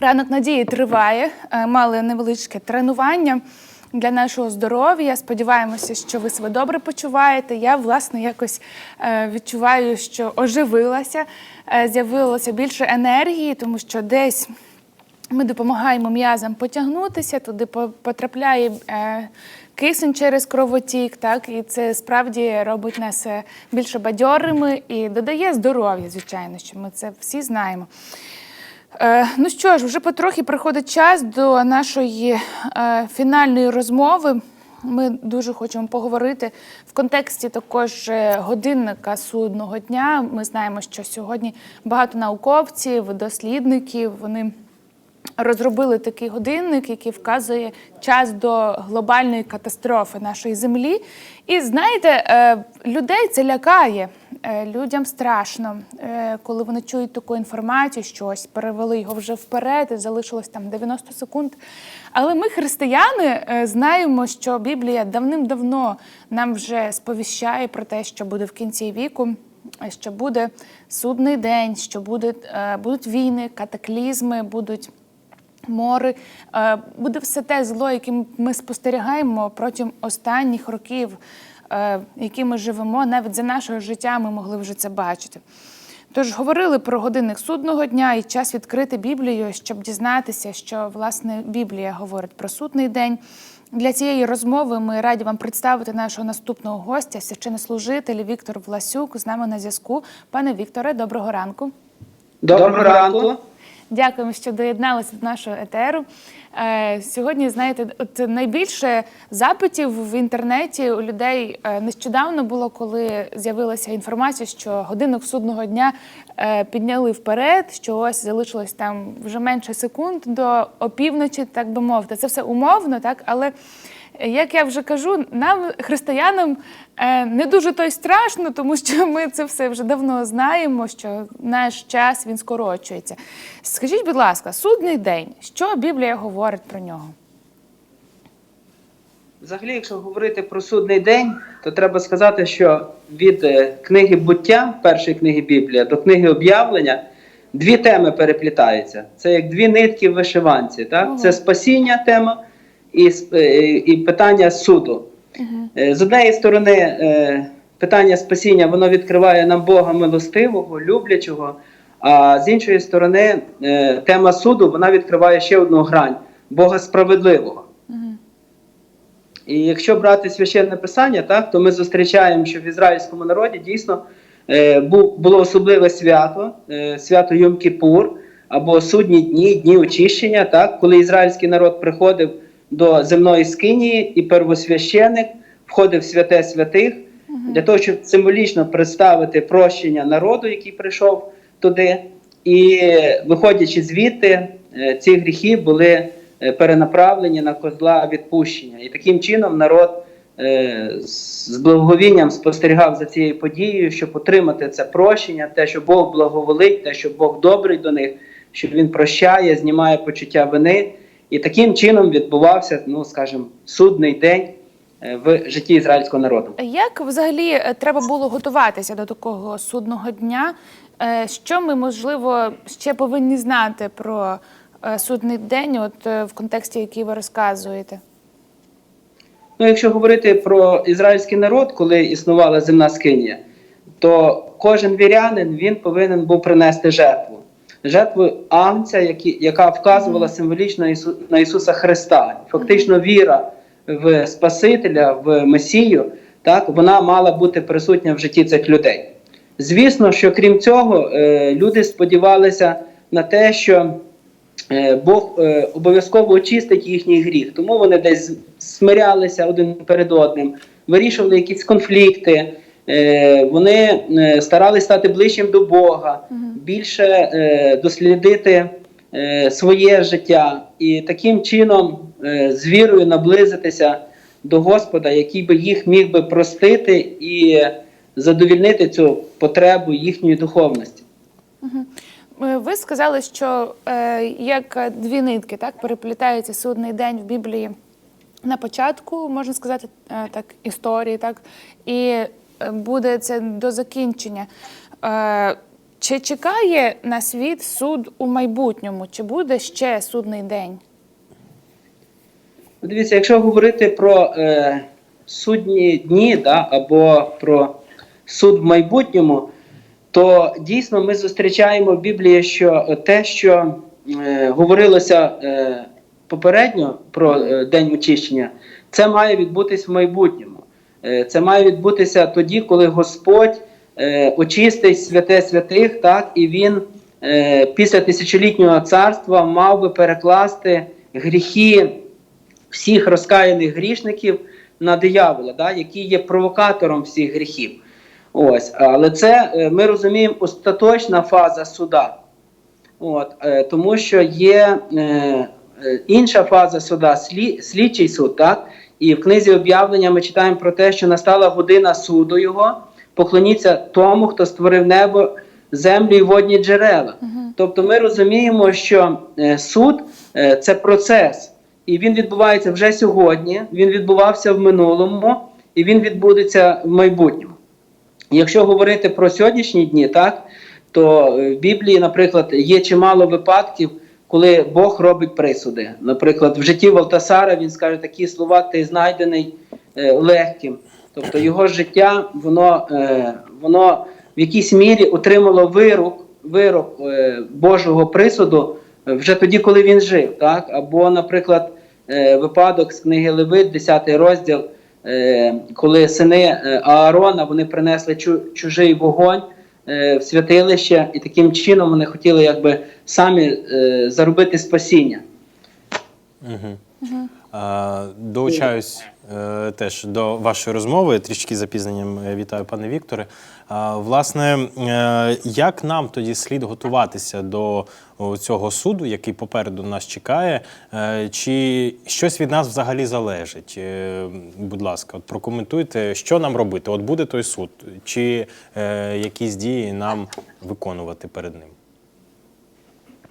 Ранок надії триває. Е, Мали невеличке тренування для нашого здоров'я. Сподіваємося, що ви себе добре почуваєте. Я, власне, якось е, відчуваю, що оживилася, е, з'явилося більше енергії, тому що десь. Ми допомагаємо м'язам потягнутися, туди по- потрапляє кисень через кровотік, так, і це справді робить нас більше бадьорими і додає здоров'я, звичайно, що ми це всі знаємо. Е, ну що ж, вже потрохи приходить час до нашої е, фінальної розмови. Ми дуже хочемо поговорити в контексті також е, годинника судного дня. Ми знаємо, що сьогодні багато науковців, дослідників вони розробили такий годинник, який вказує час до глобальної катастрофи нашої землі. І знаєте, людей це лякає. Е, Людям страшно, е, коли вони чують таку інформацію, що ось перевели його вже вперед, і залишилось там 90 секунд. Але ми, християни, е, знаємо, що Біблія давним-давно нам вже сповіщає про те, що буде в кінці віку що буде судний день, що буде, будуть війни, катаклізми, будуть мори, буде все те зло, яким ми спостерігаємо протягом останніх років, які ми живемо, навіть за нашого життя ми могли вже це бачити. Тож говорили про годинник судного дня і час відкрити Біблію, щоб дізнатися, що власне Біблія говорить про судний день. Для цієї розмови ми раді вам представити нашого наступного гостя, священнослужитель Віктор Власюк. З нами на зв'язку. Пане Вікторе, доброго ранку. Доброго ранку. Дякуємо, що доєдналися до нашого етеру. Е, Сьогодні, знаєте, от найбільше запитів в інтернеті у людей е, нещодавно було, коли з'явилася інформація, що годинник судного дня е, підняли вперед, що ось залишилось там вже менше секунд до опівночі, так би мовити. Це все умовно, так, але. Як я вже кажу, нам, християнам, е, не дуже то й страшно, тому що ми це все вже давно знаємо, що наш час він скорочується. Скажіть, будь ласка, судний день, що Біблія говорить про нього? Взагалі, якщо говорити про судний день, то треба сказати, що від е, книги буття, першої книги Біблія, до книги об'явлення дві теми переплітаються. Це як дві нитки в вишиванці. Так? Ага. Це спасіння тема і, е, і питання суду. Е, З однієї сторони, е, питання спасіння воно відкриває нам Бога милостивого, люблячого. А з іншої сторони, тема суду вона відкриває ще одну грань Бога справедливого. І якщо брати священне писання, так, то ми зустрічаємо, що в ізраїльському народі дійсно було особливе свято, свято Йом-Кіпур, або судні дні, дні очищення, так, коли ізраїльський народ приходив до земної скинії, і первосвященик входив в святе святих для того, щоб символічно представити прощення народу, який прийшов туди. І виходячи звідти, е, ці гріхи були е, перенаправлені на козла відпущення. І таким чином народ е, з благовінням спостерігав за цією подією, щоб отримати це прощення, те, що Бог благоволить, те, що Бог добрий до них, що Він прощає, знімає почуття вини. І таким чином відбувався, ну скажімо, судний день е, в житті ізраїльського народу. Як взагалі е, треба було готуватися до такого судного дня? Е, Що ми, можливо, ще повинні знати про судний день, от в контексті, який ви розказуєте? Ну, якщо говорити про ізраїльський народ, коли існувала земна скинія, то кожен вірянин він повинен був принести жертву. Жертву Агнця, які, яка вказувала символічно Ісу, на Ісуса Христа. Фактично, віра в Спасителя, в Месію, так, вона мала бути присутня в житті цих людей. Звісно, що крім цього, е, люди сподівалися на те, що е, Бог е, обов'язково очистить їхній гріх. Тому вони десь смирялися один перед одним, вирішували якісь конфлікти. Е, Вони е, старалися стати ближчим до Бога, більше е, дослідити своє життя і таким чином з вірою наблизитися до Господа, який би їх міг би простити і задовільнити цю потребу їхньої духовності. Ви сказали, що як дві нитки так переплітається судний день в Біблії на початку, можна сказати, так, історії, так, і буде це до закінчення. Е, Чи чекає на світ суд у майбутньому? Чи буде ще судний день? Ну, Дивіться, якщо говорити про е, судні дні да, або про суд в майбутньому, то дійсно ми зустрічаємо в Біблії, що те, що е, говорилося е, попередньо про е, День очищення, це має відбутись в майбутньому. Е, це має відбутися тоді, коли Господь е, очистить святе святих, так, і Він е, після тисячолітнього царства мав би перекласти гріхи всіх розкаяних грішників на диявола, да, який є провокатором всіх гріхів. Ось, але це ми розуміємо остаточна фаза суда. От, тому що є інша фаза суда, слідчий суд. Так? І в книзі об'явлення ми читаємо про те, що настала година суду його, поклоніться тому, хто створив небо, землю і водні джерела. Тобто ми розуміємо, що е, суд е, це процес, і він відбувається вже сьогодні, він відбувався в минулому, і він відбудеться в майбутньому. Якщо говорити про сьогоднішні дні, так то е, в Біблії, наприклад, є чимало випадків, коли Бог робить присуди. Наприклад, в житті Валтасара він скаже такі слова: ти знайдений е, легким. Тобто його життя, воно, е, воно в якійсь мірі отримало вирок, вирок е, Божого присуду вже тоді, коли він жив. Так? Або, наприклад, е, випадок з книги Левит, 10 розділ, е, коли сини е, Аарона вони принесли чу- чужий вогонь в святилище, і таким чином вони хотіли якби самі е, заробити спасіння. А, Долучаюсь е, теж до вашої розмови. Трішки запізненням е, вітаю, пане Вікторе. Власне, е, як нам тоді слід готуватися до цього суду, який попереду нас чекає? Е, Чи щось від нас взагалі залежить? Е, Будь ласка, от прокоментуйте, що нам робити? От буде той суд, чи е, якісь дії нам виконувати перед ним?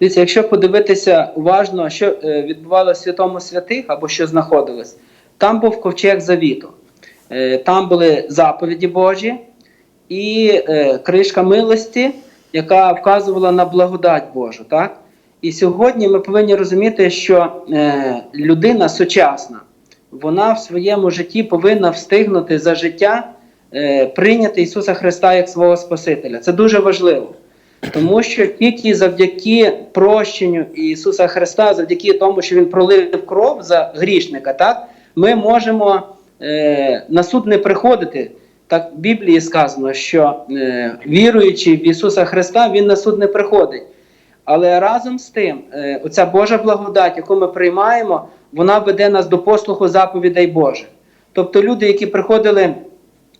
Дивіться, якщо подивитися уважно, що е, відбувалося в святому святих або що знаходилось, там був ковчег завіту. Е, там були заповіді Божі і е, кришка милості, яка вказувала на благодать Божу. Так? І сьогодні ми повинні розуміти, що е, людина сучасна, вона в своєму житті повинна встигнути за життя прийняти Ісуса Христа як свого Спасителя. Це дуже важливо. Тому що тільки завдяки прощенню Ісуса Христа, завдяки тому, що Він пролив кров за грішника, так, ми можемо е, на суд не приходити. Так в Біблії сказано, що е, віруючи в Ісуса Христа, Він на суд не приходить. Але разом з тим, е, оця Божа благодать, яку ми приймаємо, вона веде нас до послуху заповідей Божих. Тобто люди, які приходили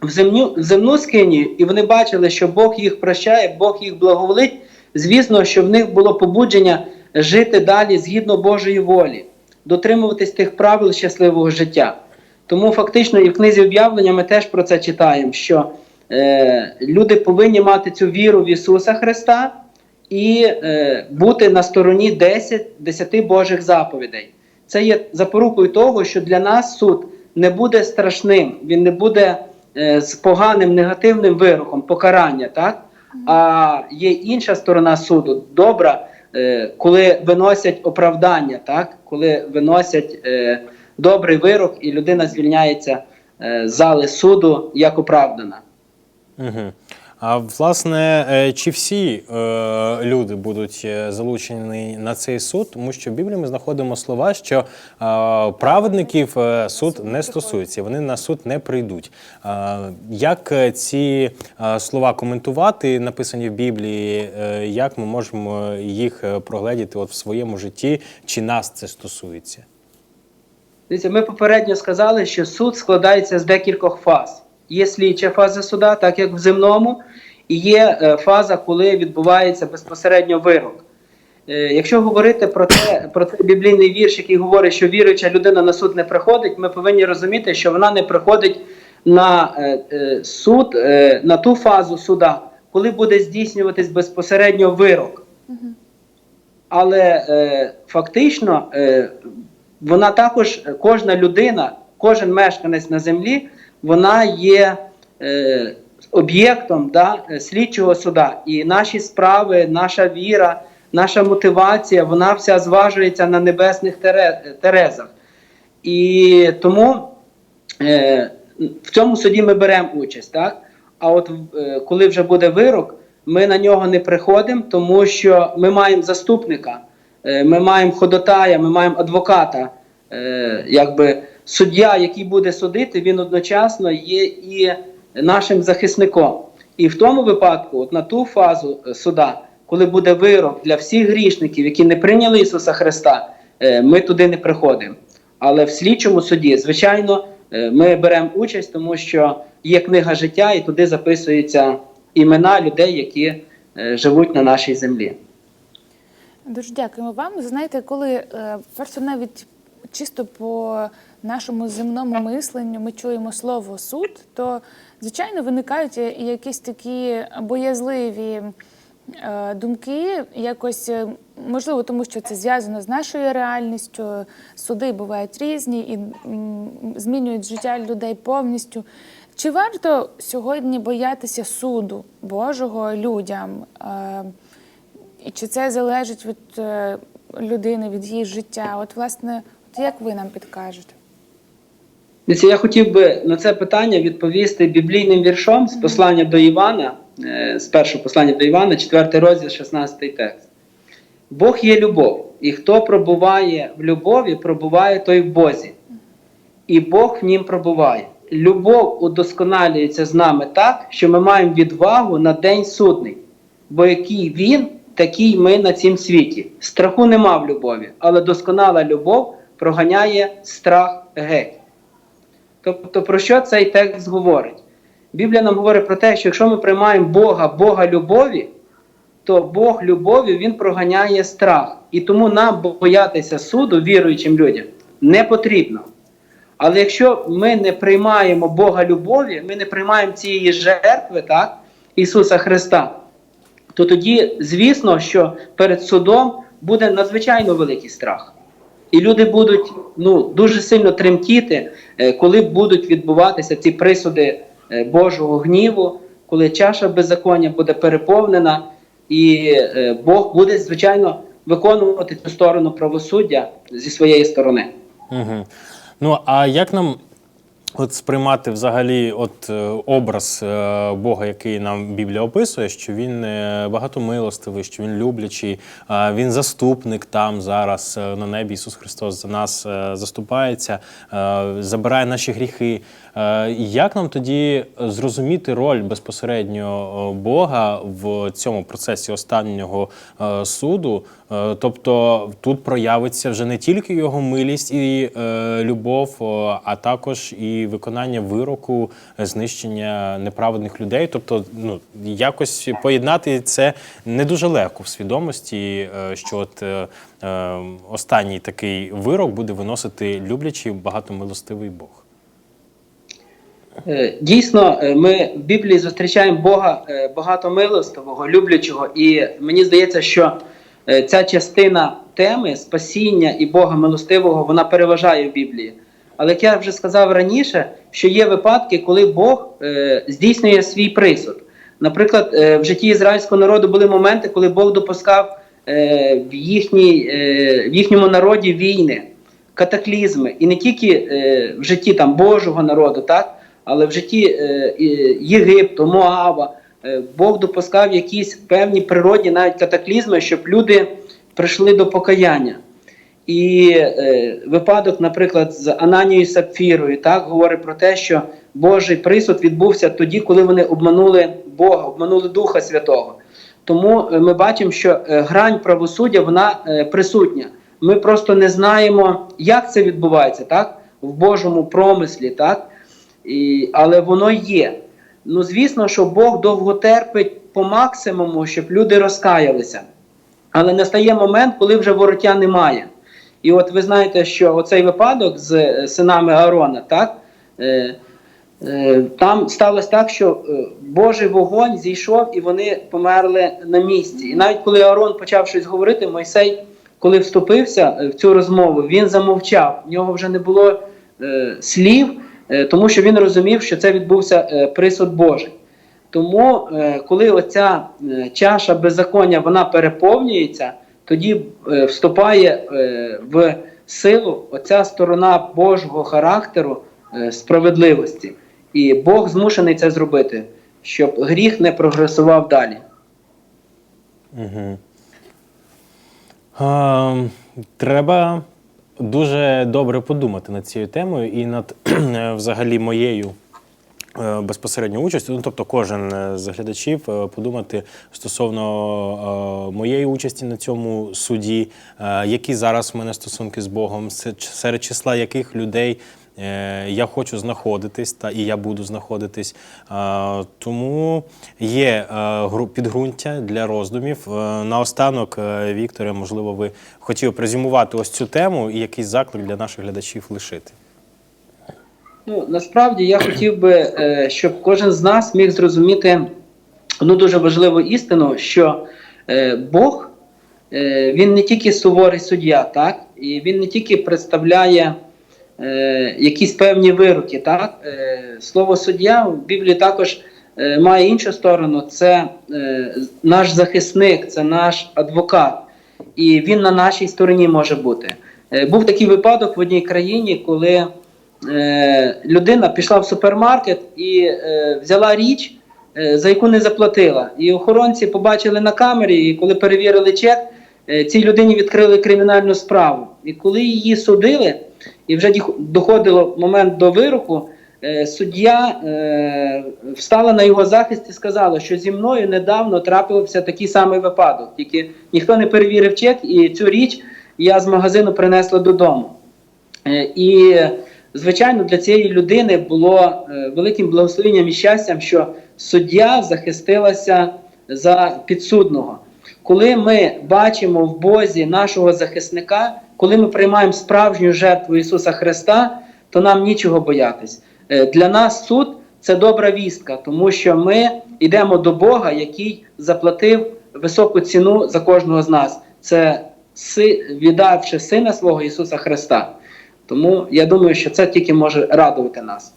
в земню, в земну скинію, і вони бачили, що Бог їх прощає, Бог їх благоволить, звісно, що в них було побудження жити далі згідно Божої волі, дотримуватись тих правил щасливого життя. Тому фактично і в книзі об'явлення ми теж про це читаємо, що е, люди повинні мати цю віру в Ісуса Христа і е, бути на стороні 10, 10 Божих заповідей. Це є запорукою того, що для нас суд не буде страшним, він не буде е, з поганим негативним вироком, покарання, так? А є інша сторона суду, добра, коли виносять оправдання, так? коли виносять е, добрий вирок, і людина звільняється е, з зали суду як оправдана. Угу. А власне, е, чи всі е, люди будуть е, залучені на цей суд, тому що в Біблії ми знаходимо слова, що е, праведників е, суд не стосується, вони на суд не прийдуть. Е, як ці слова коментувати, написані в Біблії, е, як ми можемо їх прогледіти от в своєму житті, чи нас це стосується? Дивіться, ми попередньо сказали, що суд складається з декількох фаз. Є слідча фаза суда, так як в земному, і є е, фаза, коли відбувається безпосередньо вирок. Е, Якщо говорити про те, про той біблійний вірш, який говорить, що віруюча людина на суд не приходить, ми повинні розуміти, що вона не приходить на е, суд, на ту фазу суда, коли буде здійснюватись безпосередньо вирок. Але фактично вона також, кожна людина, кожен мешканець на землі, вона є е, об'єктом да, слідчого суда. І наші справи, наша віра, наша мотивація, вона вся зважується на небесних терезах. І тому е, в цьому суді ми беремо участь. Так? А от е, коли вже буде вирок, ми на нього не приходимо, тому що ми маємо заступника, е, ми маємо ходотая, ми маємо адвоката. Е, якби суддя, який буде судити, він одночасно є і нашим захисником. І в тому випадку, от на ту фазу е, суда, коли буде вирок для всіх грішників, які не прийняли Ісуса Христа, е, ми туди не приходимо. Але в слідчому суді, звичайно, е, ми беремо участь, тому що є книга життя, і туди записуються імена людей, які живуть на нашій землі. Дуже дякуємо вам. Знаєте, коли е, просто навіть чисто по нашому земному мисленню ми чуємо слово суд, то звичайно виникають якісь такі боязливі е, думки, якось е, можливо, тому що це зв'язано з нашою реальністю. Суди бувають різні і змінюють життя людей повністю. Чи варто сьогодні боятися суду Божого людям? Е, і чи це залежить від людини, від її життя? От, власне, от як ви нам підкажете? Я хотів би на це питання відповісти біблійним віршом з послання до Івана, е, з першого послання до Івана, 4 розділ, 16 текст. Бог є любов, і хто пробуває в любові, пробуває той в Бозі, і Бог в нім пробуває. Любов удосконалюється з нами так, що ми маємо відвагу на день судний. Бо який він, такий ми на цім світі. Страху нема в любові, але досконала любов проганяє страх геть. Тобто, про що цей текст говорить? Біблія нам говорить про те, що якщо ми приймаємо Бога, Бога любові, то Бог любові Він проганяє страх. І тому нам боятися суду віруючим людям не потрібно. Але якщо ми не приймаємо Бога любові, ми не приймаємо цієї жертви, так, Ісуса Христа, то тоді, звісно, що перед судом буде надзвичайно великий страх. І люди будуть ну, дуже сильно тремтіти, е, коли будуть відбуватися ці присуди е, Божого гніву, коли чаша беззаконня буде переповнена, і е, Бог буде, звичайно, виконувати цю сторону правосуддя зі своєї сторони. Угу. Ну а як нам от сприймати взагалі от е, образ е, Бога, який нам Біблія описує, що він е, багатомилостивий, що він люблячий, він заступник там зараз на небі. Ісус Христос за нас заступається, забирає наші гріхи. Е, Як нам тоді зрозуміти роль безпосередньо е, Бога в цьому процесі останнього е, суду? Тобто тут проявиться вже не тільки його милість і любов, а також і виконання вироку, знищення неправедних людей. Тобто, ну якось поєднати це не дуже легко в свідомості, що от останній такий вирок буде виносити люблячий багатомилостивий Бог. Е, Дійсно, е, ми в Біблії зустрічаємо Бога е, багатомилостивого, люблячого, і мені здається, що ця частина теми спасіння і Бога милостивого вона переважає в Біблії. Але як я вже сказав раніше, що є випадки, коли Бог здійснює свій присуд. Наприклад, в житті ізраїльського народу були моменти, коли Бог допускав в, їхній, в їхньому народі війни, катаклізми, і не тільки в житті там Божого народу, так, але в житті е, Єгипту, Моава. Е, Бог допускав якісь певні природні навіть катаклізми, щоб люди прийшли до покаяння. І е, випадок, наприклад, з Ананією Сапфірою, так говорить про те, що Божий присуд відбувся тоді, коли вони обманули Бога, обманули Духа Святого. Тому ми бачимо, що грань правосуддя вона присутня. Ми просто не знаємо, як це відбувається, так? В Божому промислі, так? І, але воно є. Ну, звісно, що Бог довго терпить по максимуму, щоб люди розкаялися. Але настає момент, коли вже вороття немає. І от ви знаєте, що оцей випадок з е, синами Аарона, так? Е, е, там сталося так, що е, Божий вогонь зійшов і вони померли на місці. І навіть коли Аарон почав щось говорити, Мойсей, коли вступився е, в цю розмову, він замовчав. В нього вже не було е, слів, тому що він розумів, що це відбувся е, присуд Божий. Тому, е, коли оця е, чаша беззаконня вона переповнюється, тоді е, вступає е, в силу оця сторона Божого характеру е, справедливості. І Бог змушений це зробити, щоб гріх не прогресував далі. Угу. Ем, треба дуже добре подумати над цією темою і над е, взагалі моєю е, безпосередньо участю. Ну, тобто, кожен е, з глядачів подумати стосовно моєї участі на цьому суді, які зараз в мене стосунки з Богом, серед числа яких людей. Е, Я хочу знаходитись, та і я буду знаходитись. Тому є е, підґрунтя для роздумів. Е, Наостанок, Вікторе, можливо, ви хотіли презюмувати ось цю тему і якийсь заклик для наших глядачів лишити. Ну, насправді я хотів би, щоб кожен з нас міг зрозуміти одну дуже важливу істину, що Бог він не тільки суворий суддя, так? І він не тільки представляє е, якісь певні вироки. Так? Е, слово суддя в Біблії також е, має іншу сторону. Це наш захисник, це наш адвокат. І він на нашій стороні може бути. Був такий випадок в одній країні, коли людина пішла в супермаркет і взяла річ, за яку не заплатила. І охоронці побачили на камері, і коли перевірили чек, цій людині відкрили кримінальну справу. І коли її судили, і вже доходило момент до вироку, е, суддя е, встала на його захист і сказала, що зі мною недавно трапився такий самий випадок. Тільки ніхто не перевірив чек, і цю річ я з магазину принесла додому. Е, І, звичайно, для цієї людини було великим благословенням і щастям, що суддя захистилася за підсудного. Коли ми бачимо в Бозі нашого захисника, коли ми приймаємо справжню жертву Ісуса Христа, то нам нічого боятись. Е, Для нас суд це добра вістка, тому що ми йдемо до Бога, який заплатив високу ціну за кожного з нас. Це віддавши Сина свого Ісуса Христа. Тому я думаю, що це тільки може радувати нас.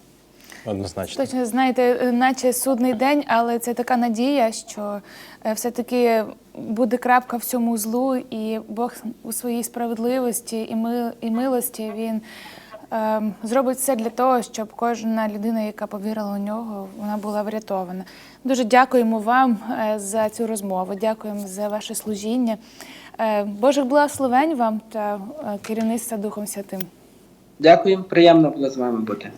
Однозначно. Точно знаєте, е, наче судний день, але це така надія, що е, все-таки буде крапка в цьому злу, і Бог у своїй справедливості і, ми, і милості він е, зробить все для того, щоб кожна людина, яка повірила у нього, вона була врятована. Дуже дякуємо вам е, за цю розмову. Дякуємо за ваше служіння. Е, Божих благословень вам та е, керівництва Духом Святим. Дякую, приємно було з вами бути.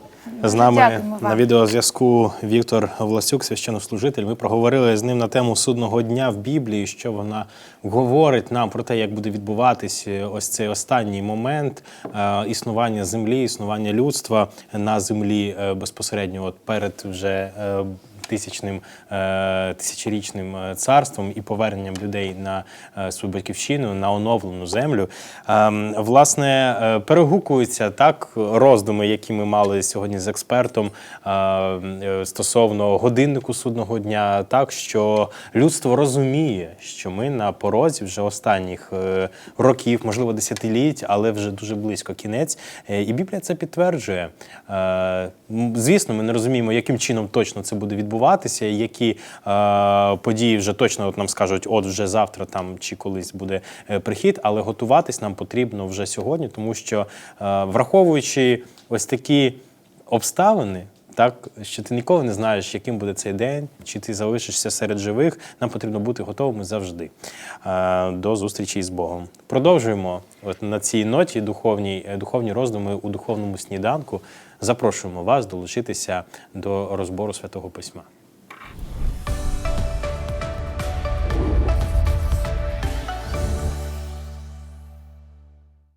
З нами на відеозв'язку Віктор Власюк, священнослужитель. Ми проговорили з ним на тему судного дня в Біблії, що вона говорить нам про те, як буде відбуватись е, ось цей останній момент е, існування землі, існування людства на землі е, безпосередньо от перед вже. Тисячним е, тисячорічним е, царством і поверненням людей на е, свою батьківщину на оновлену землю. Ем, власне, перегукуються так роздуми, які ми мали сьогодні з експертом стосовно годиннику судного дня, так що людство розуміє, що ми на порозі вже останніх років, можливо, десятиліть, але вже дуже близько кінець. І Біблія це підтверджує. Звісно, ми не розуміємо, яким чином точно це буде відбуватися, які е, події вже точно от нам скажуть, от вже завтра там чи колись буде е, прихід, але готуватись нам потрібно вже сьогодні, тому що е, враховуючи ось такі обставини. Так, що ти ніколи не знаєш, яким буде цей день, чи ти залишишся серед живих. Нам потрібно бути готовими завжди е, до зустрічі з Богом. Продовжуємо от на цій ноті духовні, е, духовні роздуми у духовному сніданку. Запрошуємо вас долучитися до розбору святого письма.